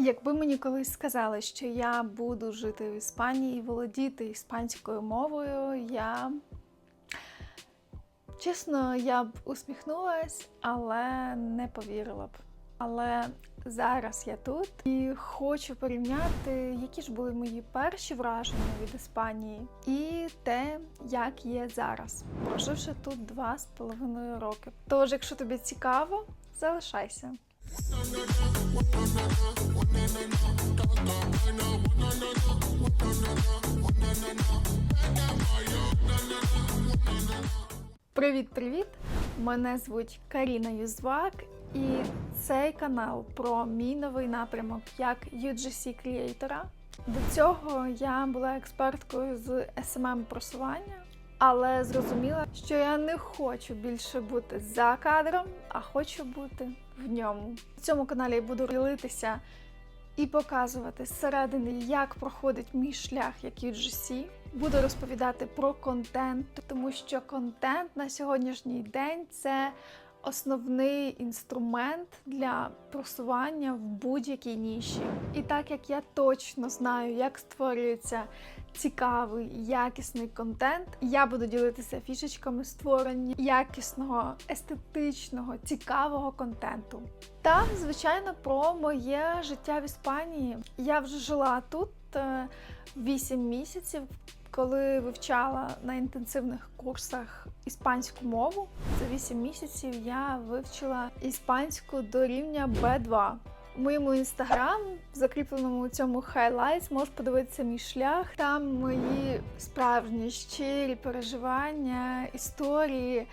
Якби мені колись сказали, що я буду жити в Іспанії і володіти іспанською мовою, я чесно, я б усміхнулась, але не повірила б. Але зараз я тут і хочу порівняти, які ж були мої перші враження від Іспанії, і те, як є зараз, проживши тут два з половиною роки. Тож, якщо тобі цікаво, залишайся. Привіт-привіт! Мене звуть Каріна Юзвак, і цей канал про мій новий напрямок як UGC креатора. До цього я була експерткою з smm просування, але зрозуміла, що я не хочу більше бути за кадром, а хочу бути в ньому. В цьому каналі я буду ділитися і показувати зсередини, як проходить мій шлях як UGC. Буду розповідати про контент, тому що контент на сьогоднішній день це основний інструмент для просування в будь-якій ніші. І так як я точно знаю, як створюється цікавий, якісний контент, я буду ділитися фішечками створення якісного, естетичного, цікавого контенту. Та, звичайно, про моє життя в Іспанії. Я вже жила тут е, 8 місяців. Коли вивчала на інтенсивних курсах іспанську мову, за 8 місяців я вивчила іспанську до рівня B2. У моєму інстаграм, в закріпленому у цьому highlights, можеш подивитися мій шлях. Там мої справжні щирі переживання, історії,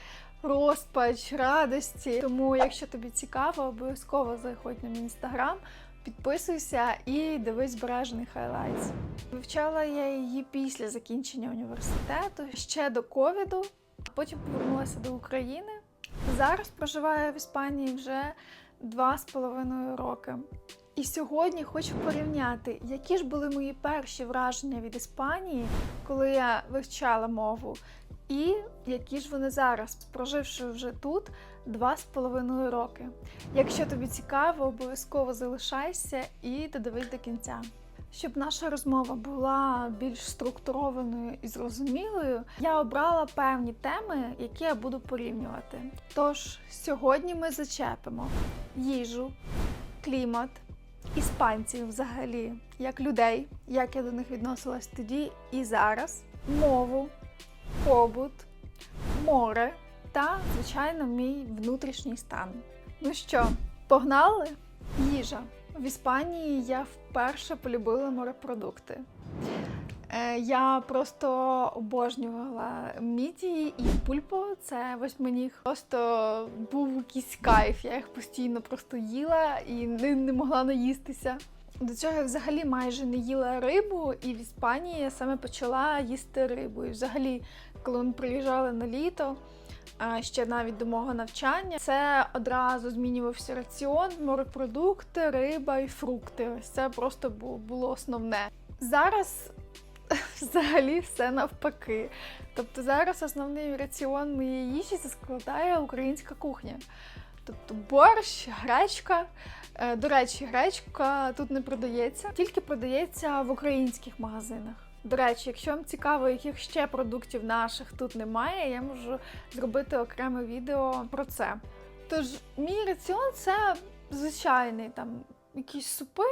розпач, радості. Тому, якщо тобі цікаво, обов'язково заходь на мій інстаграм. Підписуйся і дивись збережений хайлайтс. Вивчала я її після закінчення університету ще до ковіду, потім повернулася до України. Зараз проживаю в Іспанії вже два з половиною роки. І сьогодні хочу порівняти, які ж були мої перші враження від Іспанії, коли я вивчала мову, і які ж вони зараз, проживши вже тут два з половиною роки. Якщо тобі цікаво, обов'язково залишайся і додивись до кінця. Щоб наша розмова була більш структурованою і зрозумілою, я обрала певні теми, які я буду порівнювати. Тож сьогодні ми зачепимо їжу, клімат, іспанців взагалі, як людей, як я до них відносилась тоді і зараз, мову, побут, море та, звичайно, мій внутрішній стан. Ну що, погнали? Їжа. В Іспанії я вперше полюбила морепродукти. Е, Я просто обожнювала мідії і пульпо. Це восьминіг. Просто був якийсь кайф. Я їх постійно просто їла і не, не могла наїстися. До цього я взагалі майже не їла рибу, і в Іспанії я саме почала їсти рибу. І взагалі, коли ми приїжджали на літо, ще навіть до мого навчання, це одразу змінювався раціон, морепродукти, риба і фрукти. Ось це просто було основне. Зараз взагалі все навпаки. Тобто зараз основний раціон моєї їжі це складає українська кухня. Тобто борщ, гречка. Е, До речі, гречка тут не продається, тільки продається в українських магазинах. До речі, якщо вам цікаво, яких ще продуктів наших тут немає, я можу зробити окреме відео про це. Тож, мій раціон це звичайний там якісь супи,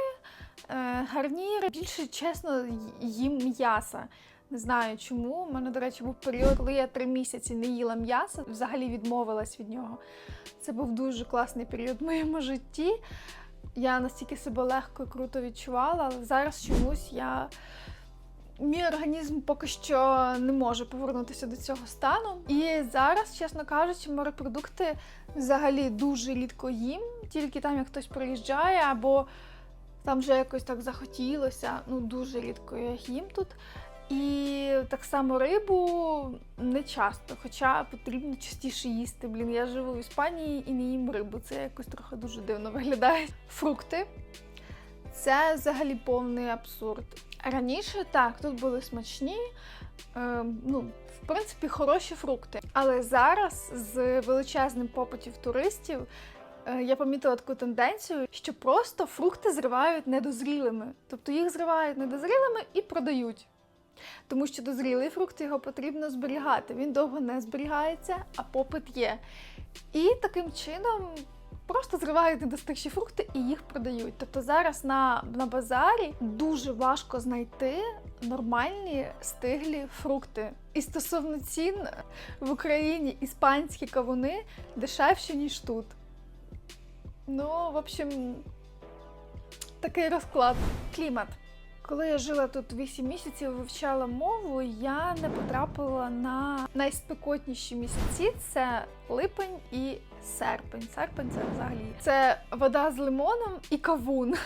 е, гарніри. Більше чесно їм м'яса. Не знаю чому. У мене, до речі, був період, коли я три місяці не їла м'яса, взагалі відмовилась від нього. Це був дуже класний період в моєму житті. Я настільки себе легко і круто відчувала, але зараз чомусь я. Мій організм поки що не може повернутися до цього стану. І зараз, чесно кажучи, морепродукти взагалі дуже рідко їм, тільки там як хтось приїжджає, або там вже якось так захотілося. Ну, дуже рідко я їм тут. І так само рибу не часто, хоча потрібно частіше їсти. Блін, я живу в Іспанії і не їм рибу. Це якось трохи дуже дивно виглядає. Фрукти це взагалі повний абсурд. Раніше так, тут були смачні, е, ну, в принципі, хороші фрукти. Але зараз з величезним попитів туристів е, я помітила таку тенденцію, що просто фрукти зривають недозрілими. Тобто їх зривають недозрілими і продають. Тому що дозрілий фрукт його потрібно зберігати. Він довго не зберігається, а попит є. І таким чином просто зривають недостигші фрукти і їх продають. Тобто зараз на, на базарі дуже важко знайти нормальні стиглі фрукти. І стосовно цін в Україні іспанські кавуни дешевші, ніж тут. Ну, в общем, такий розклад. Клімат. Коли я жила тут 8 місяців, вивчала мову, я не потрапила на найспекотніші місяці. Це липень і серпень. Серпень це взагалі це вода з лимоном і кавун.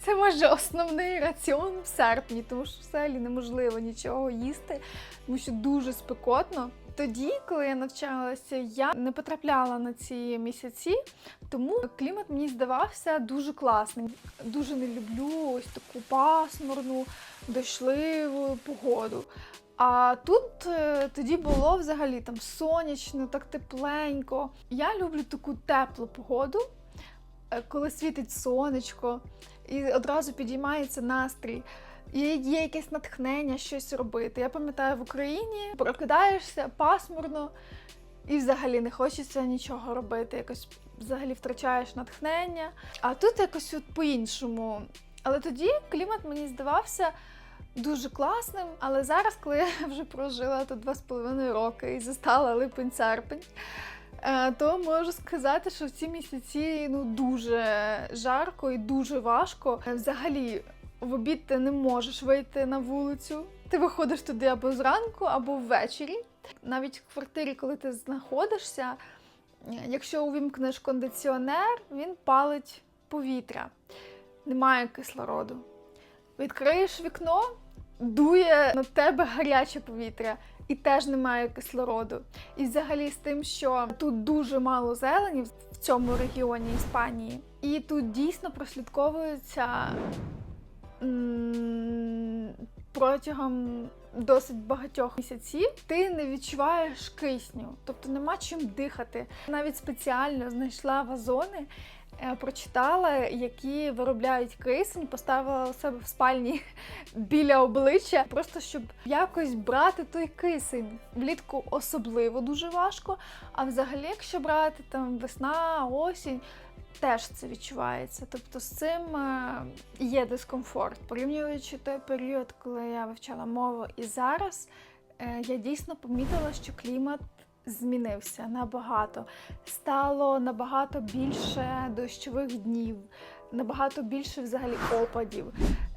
Це може основний раціон в серпні, тому що в селі неможливо нічого їсти, тому що дуже спекотно. Тоді, коли я навчалася, я не потрапляла на ці місяці, тому клімат мені здавався дуже класним. Дуже не люблю ось таку пасмурну, дощливу погоду. А тут е, тоді було взагалі там сонячно, так тепленько. Я люблю таку теплу погоду, е, коли світить сонечко, і одразу підіймається настрій. І є якесь натхнення щось робити. Я пам'ятаю, в Україні прокидаєшся пасмурно і взагалі не хочеться нічого робити. Якось взагалі втрачаєш натхнення. А тут якось от по-іншому. Але тоді клімат мені здавався дуже класним. Але зараз, коли я вже прожила тут два з половиною роки і застала липень-серпень, е, то можу сказати, що в ці місяці ну дуже жарко і дуже важко. Е, Взагалі, в обід ти не можеш вийти на вулицю. Ти виходиш туди або зранку, або ввечері. Навіть в квартирі, коли ти знаходишся, е, якщо увімкнеш кондиціонер, він палить повітря, немає кислороду. Відкриєш вікно, дує на тебе гаряче повітря. І теж немає кислороду. І взагалі з тим, що тут дуже мало зелені в цьому регіоні Іспанії, і тут дійсно прослідковується протягом досить багатьох місяців ти не відчуваєш кисню, тобто нема чим дихати. Навіть спеціально знайшла вазони, прочитала, які виробляють кисень, поставила у себе в спальні біля обличчя, просто щоб якось брати той кисень. Влітку особливо дуже важко. А взагалі, якщо брати там весна, осінь. Теж це відчувається. Тобто з цим е, є дискомфорт. Порівнюючи той період, коли я вивчала мову і зараз, е, я дійсно помітила, що клімат змінився набагато. Стало набагато більше дощових днів, набагато більше взагалі опадів.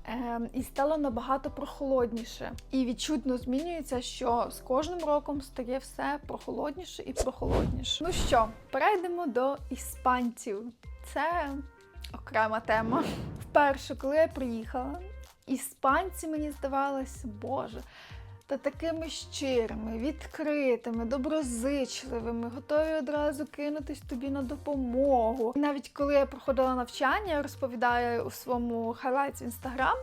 Е, І стало набагато прохолодніше. І відчутно змінюється, що з кожним роком стає все прохолодніше і прохолодніше. Ну що, перейдемо до іспанців. Це окрема тема. Вперше, коли я приїхала, іспанці мені здавалося, боже, та такими щирими, відкритими, доброзичливими, готові одразу кинутись тобі на допомогу. І навіть коли я проходила навчання, я розповідаю у своєму хайлайт в інстаграм.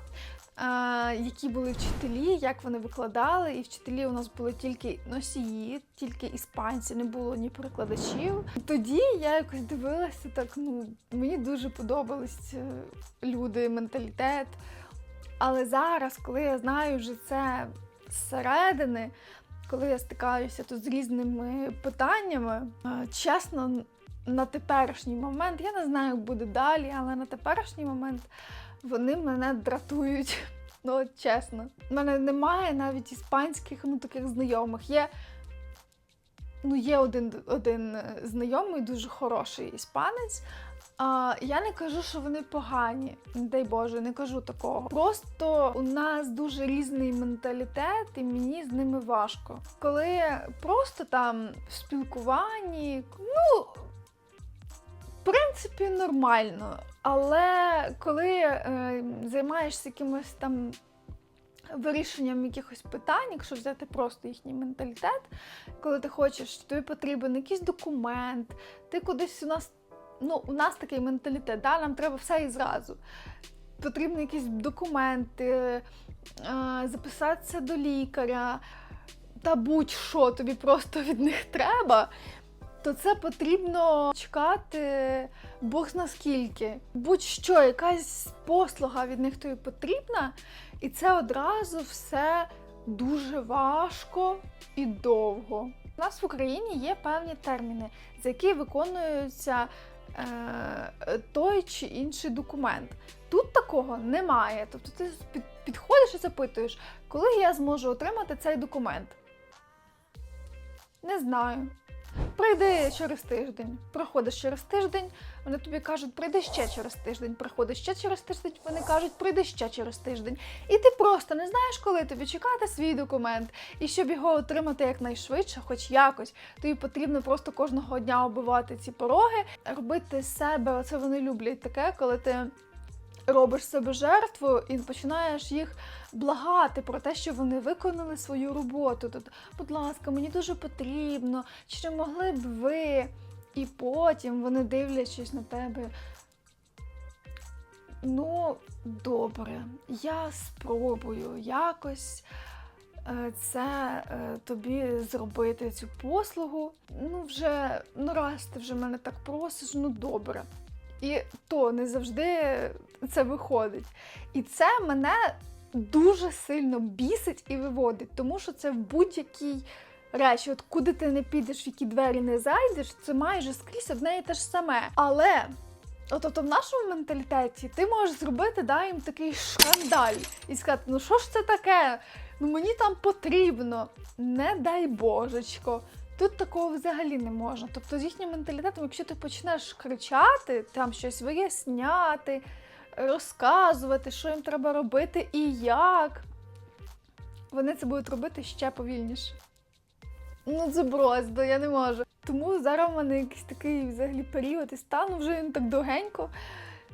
Які були вчителі, як вони викладали, і вчителі у нас були тільки носії, тільки іспанці, не було ні перекладачів. Тоді я якось дивилася так. Ну мені дуже подобались е, люди, менталітет. Але зараз, коли я знаю вже це зсередини, коли я стикаюся тут з різними питаннями, чесно, на теперішній момент, я не знаю, як буде далі, але на теперішній момент вони мене дратують. Ну, от чесно. У мене немає навіть іспанських ну, таких знайомих. Є ну, є один, один е, знайомий, дуже хороший іспанець. А, Я не кажу, що вони погані, не дай Боже, не кажу такого. Просто у нас дуже різний менталітет, і мені з ними важко. Коли просто там в спілкуванні, ну в принципі, нормально. Але коли е, займаєшся якимось там вирішенням якихось питань, якщо взяти просто їхній менталітет, коли ти хочеш, тобі потрібен якийсь документ, ти кудись у нас ну, у нас такий менталітет, да? нам треба все і зразу. Потрібні якісь документи, е, записатися до лікаря, та будь-що тобі просто від них треба. то це потрібно чекати Бог зна скільки. Будь-що, якась послуга від них тобі потрібна, і це одразу все дуже важко і довго. У нас в Україні є певні терміни, за які виконується е, той чи інший документ. Тут такого немає. Тобто ти підходиш і запитуєш, коли я зможу отримати цей документ. Не знаю. Прийди через тиждень, проходиш через тиждень, вони тобі кажуть, прийди ще через тиждень, приходиш ще через тиждень, вони кажуть, прийди ще через тиждень. І ти просто не знаєш, коли тобі чекати свій документ. І щоб його отримати якнайшвидше, хоч якось, тобі потрібно просто кожного дня оббивати ці пороги, робити себе. Оце вони люблять таке, коли ти робиш себе жертву і починаєш їх благати про те, що вони виконали свою роботу. Тут, будь ласка, мені дуже потрібно, чи могли б ви? І потім вони дивлячись на тебе. Ну, добре, я спробую якось е, це е, тобі зробити цю послугу. Ну, вже, ну раз ти вже мене так просиш, ну добре. І то не завжди це виходить. І це мене дуже сильно бісить і виводить, тому що це в будь-якій речі, от куди ти не підеш, в які двері не зайдеш, це майже скрізь одне і те ж саме. Але. От, тобто в нашому менталітеті ти можеш зробити да, їм такий шкандаль і сказати, ну що ж це таке? Ну мені там потрібно. Не дай божечко. Тут такого взагалі не можна. Тобто з їхнім менталітетом, якщо ти почнеш кричати, там щось виясняти, розказувати, що їм треба робити і як, вони це будуть робити ще повільніше. Ну, це просто, я не можу. Тому зараз в мене якийсь такий взагалі період і стану вже він так довгенько,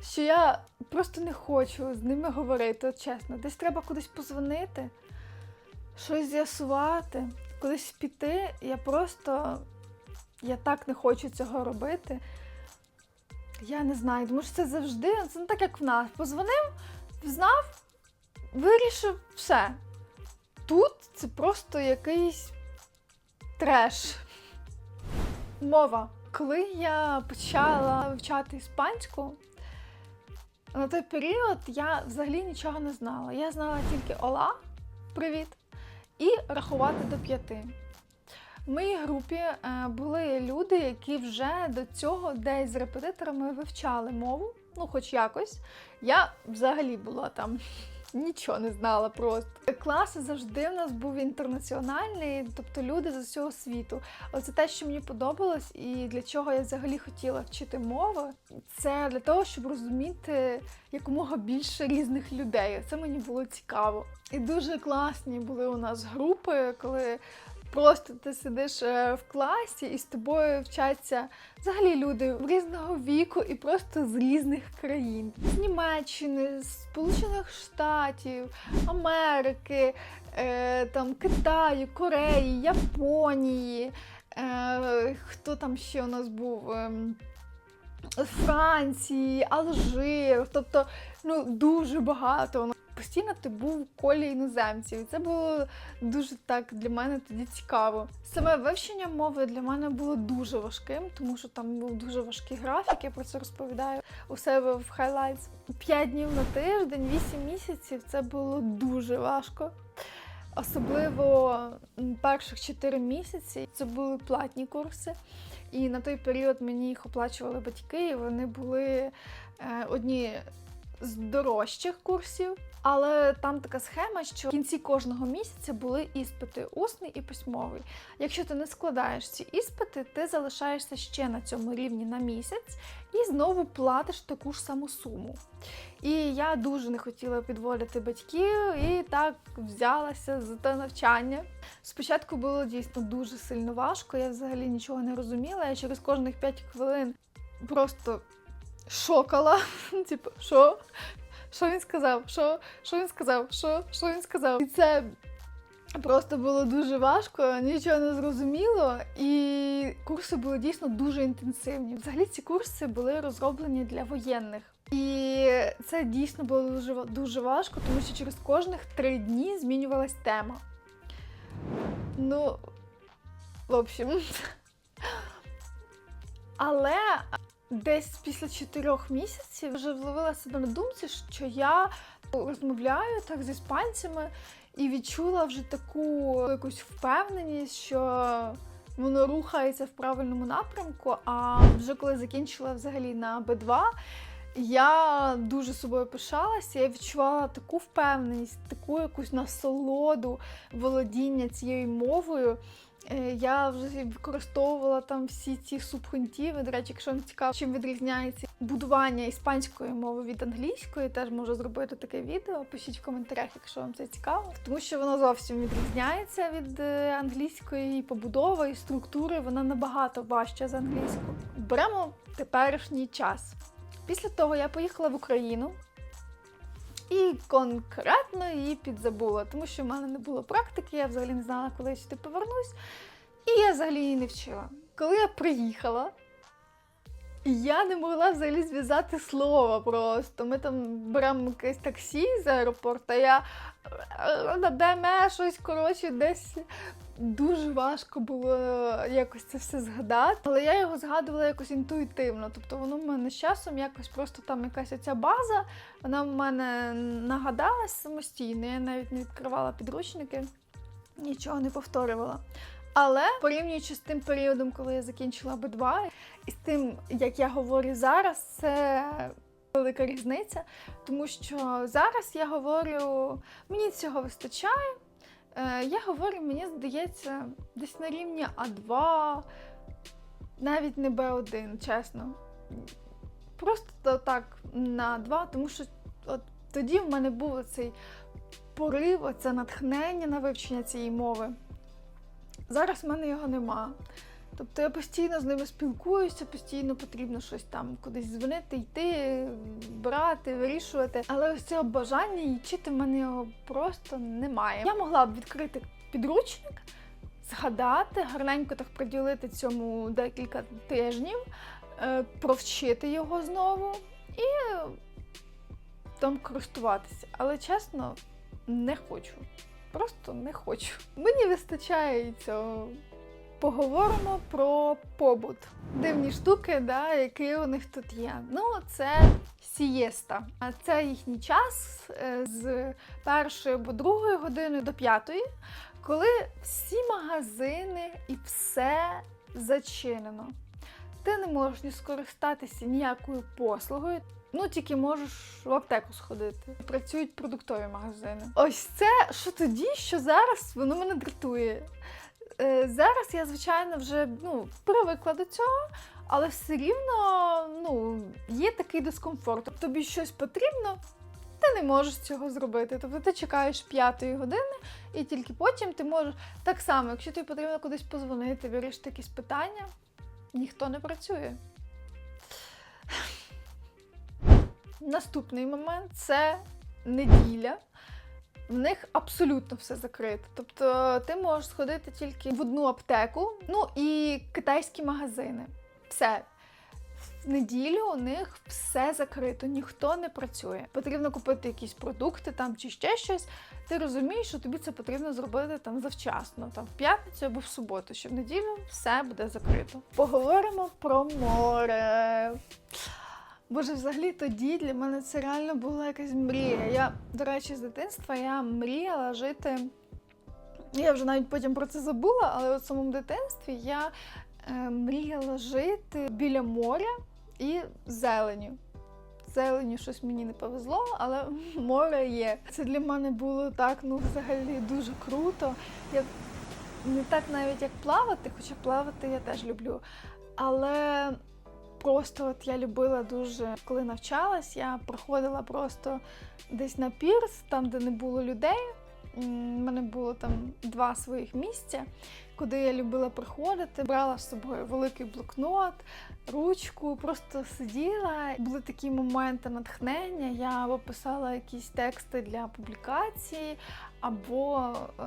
що я просто не хочу з ними говорити, от чесно. Десь треба кудись позвонити, щось з'ясувати, кудись піти. Я просто я так не хочу цього робити. Я не знаю, тому що це завжди, це не так, як в нас. Позвонив, знав, вирішив все. Тут це просто якийсь треш. Мова. Коли я почала вивчати іспанську, на той період я взагалі нічого не знала. Я знала тільки Ола, привіт, і рахувати до п'яти. В моїй групі е, були люди, які вже до цього десь з репетиторами вивчали мову, ну, хоч якось. Я взагалі була там нічого не знала просто. Клас завжди в нас був інтернаціональний, тобто люди з усього світу. Оце те, що мені подобалось, і для чого я взагалі хотіла вчити мови. Це для того, щоб розуміти якомога більше різних людей. Це мені було цікаво. І дуже класні були у нас групи, коли. Просто ти сидиш е, в класі і з тобою вчаться взагалі люди різного віку і просто з різних країн: з Німеччини, Сполучених Штатів, Америки, е, там Китаю, Кореї, Японії. Е, Хто там ще у нас був? Е, Франції, Алжир, тобто ну дуже багато постійно ти був в колі іноземців. І це було дуже так для мене тоді цікаво. Саме вивчення мови для мене було дуже важким, тому що там був дуже важкий графік. Я про це розповідаю у себе в Highlights. П'ять днів на тиждень, вісім місяців це було дуже важко. Особливо перших 4 місяці це були платні курси. І на той період мені їх оплачували батьки, і вони були е, одні з дорожчих курсів. Але там така схема, що в кінці кожного місяця були іспити усний і письмовий. Якщо ти не складаєш ці іспити, ти залишаєшся ще на цьому рівні на місяць і знову платиш таку ж саму суму. І я дуже не хотіла підводити батьків і так взялася за те навчання. Спочатку було дійсно дуже сильно важко, я взагалі нічого не розуміла. Я через кожних 5 хвилин просто шокала. Типу, що? Що він сказав? Що? Що він сказав? Що? Що він сказав? І це просто було дуже важко, нічого не зрозуміло, і курси були дійсно дуже інтенсивні. Взагалі ці курси були розроблені для воєнних. І це дійсно було дуже дуже важко, тому що через кожних три дні змінювалась тема. Ну, в общем, Але десь після чотирьох місяців вже вловила себе на думці, що я розмовляю так з іспанцями і відчула вже таку якусь впевненість, що воно рухається в правильному напрямку. А вже коли закінчила взагалі на Б2, я дуже собою пишалася, я відчувала таку впевненість, таку якусь насолоду володіння цією мовою. Е, Я вже використовувала там всі ці субхунтіви. До речі, якщо вам цікаво, чим відрізняється будування іспанської мови від англійської, теж можу зробити таке відео. Пишіть в коментарях, якщо вам це цікаво. Тому що воно зовсім відрізняється від е, англійської і побудови, і структури. Вона набагато важча за англійську. Беремо теперішній час. Після того я поїхала в Україну. І конкретно її підзабула, тому що в мене не було практики, я взагалі не знала, коли я сюди повернусь, і я взагалі її не вчила. Коли я приїхала, я не могла взагалі зв'язати слова просто. Ми там беремо якесь таксі з аеропорту, а я «Е, де щось коротше десь. Дуже важко було якось це все згадати, але я його згадувала якось інтуїтивно. Тобто воно в мене з часом якось просто там якась оця база, вона в мене нагадалась самостійно. Я навіть не відкривала підручники, нічого не повторювала. Але порівнюючи з тим періодом, коли я закінчила Б2, і з тим, як я говорю зараз, це велика різниця. Тому що зараз я говорю, мені цього вистачає. Е, Я говорю, мені здається, десь на рівні А2, навіть не Б1, чесно. Просто так на 2, тому що от тоді в мене був цей порив, оце натхнення на вивчення цієї мови. Зараз в мене його нема. Тобто я постійно з ними спілкуюся, постійно потрібно щось там кудись дзвонити, йти, брати, вирішувати. Але ось цього бажання її вчити в мене його просто немає. Я могла б відкрити підручник, згадати, гарненько так приділити цьому декілька тижнів, е, провчити його знову і там користуватися. Але чесно, не хочу. Просто не хочу. Мені вистачає цього. Поговоримо про побут. Дивні штуки, да, які у них тут є. Ну, це сієста. А це їхній час е, з першої або другої години до п'ятої, коли всі магазини і все зачинено. Ти не можеш ні скористатися ніякою послугою. Ну, тільки можеш в аптеку сходити. Працюють продуктові магазини. Ось це що тоді, що зараз, воно мене дратує. Е, Зараз я, звичайно, вже ну, привикла до цього, але все рівно ну, є такий дискомфорт. Тобі щось потрібно, ти не можеш цього зробити. Тобто ти чекаєш п'ятої години, і тільки потім ти можеш. Так само, якщо тобі потрібно кудись позвонити, вирішити якісь питання, ніхто не працює. Наступний момент це неділя. В них абсолютно все закрито. Тобто ти можеш сходити тільки в одну аптеку, ну і китайські магазини. Все. В неділю у них все закрито, ніхто не працює. Потрібно купити якісь продукти там чи ще щось. Ти розумієш, що тобі це потрібно зробити там завчасно, там в п'ятницю або в суботу, що в неділю все буде закрито. Поговоримо про море. Боже, взагалі тоді для мене це реально була якась мрія. Я, до речі, з дитинства я мріяла жити. Я вже навіть потім про це забула, але в самому дитинстві я е, мріяла жити біля моря і зеленю. Зеленю щось мені не повезло, але море є. Це для мене було так, ну взагалі дуже круто. Я не так навіть як плавати, хоча плавати я теж люблю. Але просто от я любила дуже, коли навчалась, я проходила просто десь на пірс, там, де не було людей. У мене було там два своїх місця, куди я любила приходити. Брала з собою великий блокнот, ручку, просто сиділа. Були такі моменти натхнення. Я або писала якісь тексти для публікації, або, е,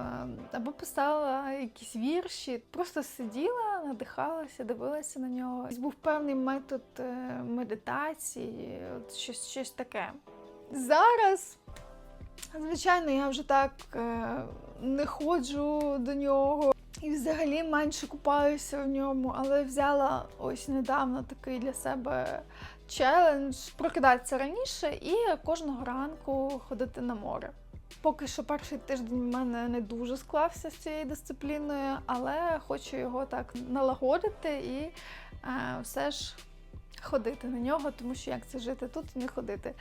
або писала якісь вірші. Просто сиділа, надихалася, дивилася на нього. Був певний метод е, медитації, щось, щось таке. Зараз Звичайно, я вже так е, не ходжу до нього. І взагалі менше купаюся в ньому, але взяла ось недавно такий для себе челендж прокидатися раніше і кожного ранку ходити на море. Поки що перший тиждень в мене не дуже склався з цією дисципліною, але хочу його так налагодити і е, все ж ходити на нього, тому що як це жити тут і не ходити.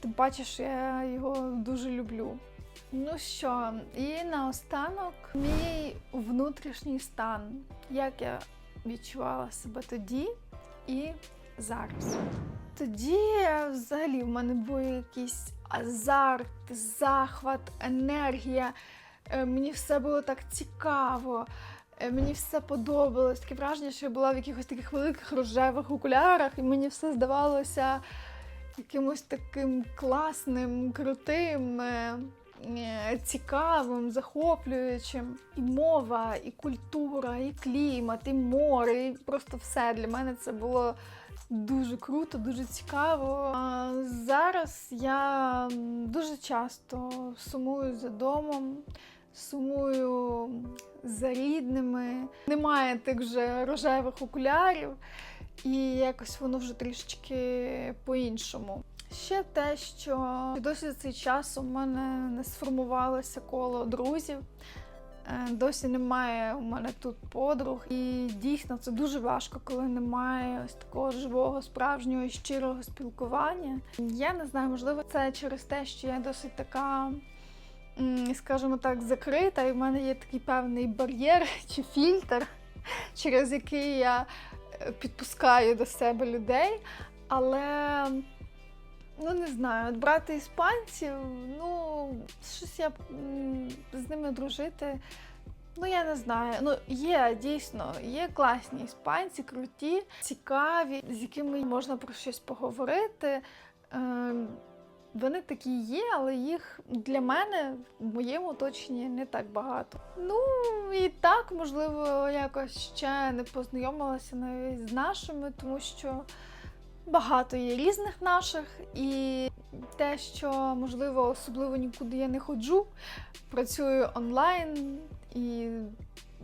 Тим паче, я його дуже люблю. Ну що, і наостанок мій внутрішній стан, як я відчувала себе тоді і зараз. Тоді взагалі в мене був якийсь азарт, захват, енергія. Е, Мені все було так цікаво. е, Мені все подобалось. Таке враження, що я була в якихось таких великих рожевих окулярах, і мені все здавалося якимось таким класним, крутим, е, цікавим, захоплюючим. І мова, і культура, і клімат, і море, і просто все для мене це було дуже круто, дуже цікаво. А зараз я дуже часто сумую за домом, сумую за рідними. Немає тих же рожевих окулярів, і якось воно вже трішечки по-іншому. Ще те, що досі за цей час у мене не сформувалося коло друзів. Е, Досі немає у мене тут подруг, і дійсно це дуже важко, коли немає ось такого живого, справжнього щирого спілкування. Я не знаю, можливо, це через те, що я досить така, скажімо так, закрита, і в мене є такий певний бар'єр чи фільтр, через який я е, підпускаю до себе людей. Але ну не знаю, от брати іспанців, ну щось я з ними дружити. Ну, я не знаю. Ну, є дійсно, є класні іспанці, круті, цікаві, з якими можна про щось поговорити. Е, вони такі є, але їх для мене в моєму оточенні не так багато. Ну і так, можливо, якось ще не познайомилася навіть з нашими, тому що багато є різних наших, і те, що можливо особливо нікуди я не ходжу, працюю онлайн і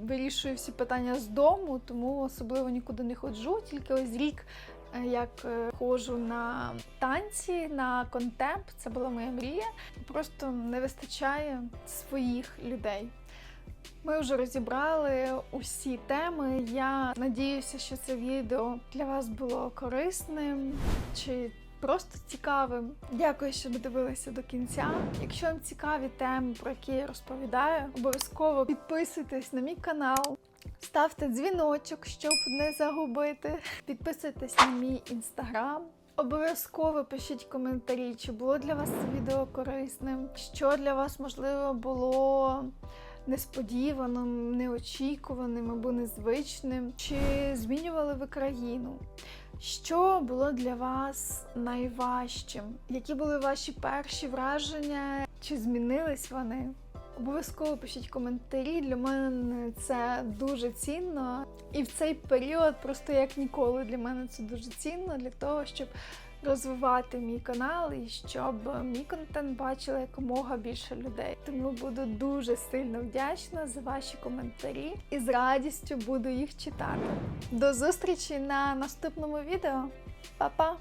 вирішую всі питання з дому, тому особливо нікуди не ходжу. Тільки ось рік е, як е, ходжу на танці, на контемп, це була моя мрія. Просто не вистачає своїх людей. Ми вже розібрали усі теми. Я надіюся, що це відео для вас було корисним чи просто цікавим. Дякую, що додивилися до кінця. Якщо вам цікаві теми, про які я розповідаю, обов'язково підписуйтесь на мій канал. Ставте дзвіночок, щоб не загубити. Підписуйтесь на мій інстаграм. Обов'язково пишіть коментарі, чи було для вас це відео корисним, що для вас можливо було несподіваним, неочікуваним або незвичним, чи змінювали ви країну. Що було для вас найважчим? Які були ваші перші враження? Чи змінились вони? Обов'язково пишіть коментарі. Для мене це дуже цінно. І в цей період, просто як ніколи, для мене це дуже цінно для того, щоб розвивати мій канал і щоб мій контент бачили якомога більше людей. Тому буду дуже сильно вдячна за ваші коментарі і з радістю буду їх читати. До зустрічі на наступному відео. Па-па!